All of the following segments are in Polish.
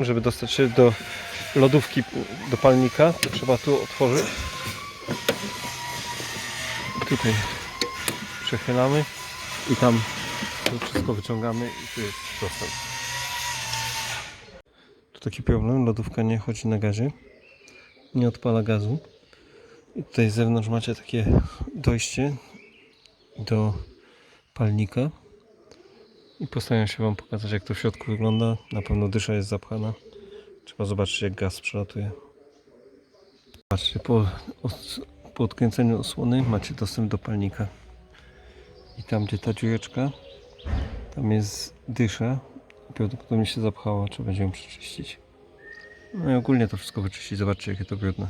Żeby dostać się do lodówki, do palnika, to trzeba tu otworzyć. Tutaj przechylamy i tam to wszystko wyciągamy i tu jest dostęp. Tu taki problem, lodówka nie chodzi na gazie, nie odpala gazu. I tutaj z zewnątrz macie takie dojście do palnika. I postaram się Wam pokazać jak to w środku wygląda. Na pewno dysza jest zapchana. Trzeba zobaczyć jak gaz przelatuje. Patrzcie, po, po odkręceniu osłony macie dostęp do palnika. I tam gdzie ta dziureczka, tam jest dysza. Prawdopodobnie się zapchała, trzeba będzie ją przeczyścić. No i ogólnie to wszystko wyczyścić. Zobaczcie jakie to brudne.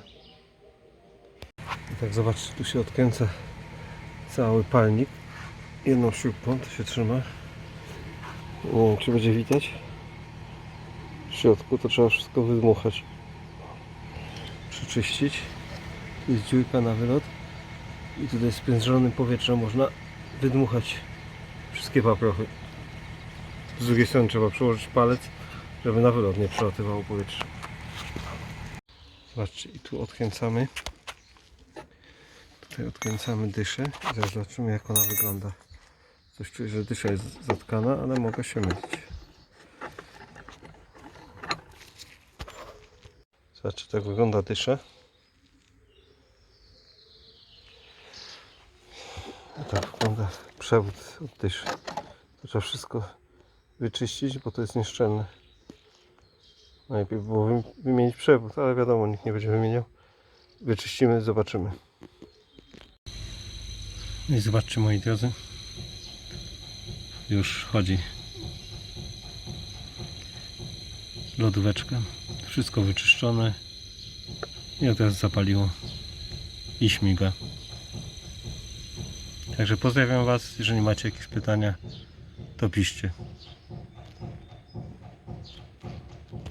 I tak zobaczcie, tu się odkręca cały palnik. Jedną śrubką to się trzyma. Nie wiem czy będzie widać. W środku to trzeba wszystko wydmuchać. Przeczyścić. Jest dziurka na wylot. I tutaj z piętrzonym powietrzem można wydmuchać wszystkie paprochy. Z drugiej strony trzeba przełożyć palec, żeby na wylot nie przelatywało powietrze. Zobaczcie, i tu odkręcamy. Tutaj odkręcamy dyszę i zobaczymy jak ona wygląda. Coś czuję, że dysza jest zatkana, ale mogę się mylić. Zobaczcie, tak wygląda dysza. Tak wygląda przewód od dyszy. Trzeba wszystko wyczyścić, bo to jest nieszczelne. Najlepiej było wy- wymienić przewód, ale wiadomo, nikt nie będzie wymieniał. Wyczyścimy, zobaczymy. No I zobaczcie moi drodzy. Już chodzi lodóweczka. Wszystko wyczyszczone. I od razu zapaliło. I śmiga. Także pozdrawiam Was. Jeżeli macie jakieś pytania, to piszcie.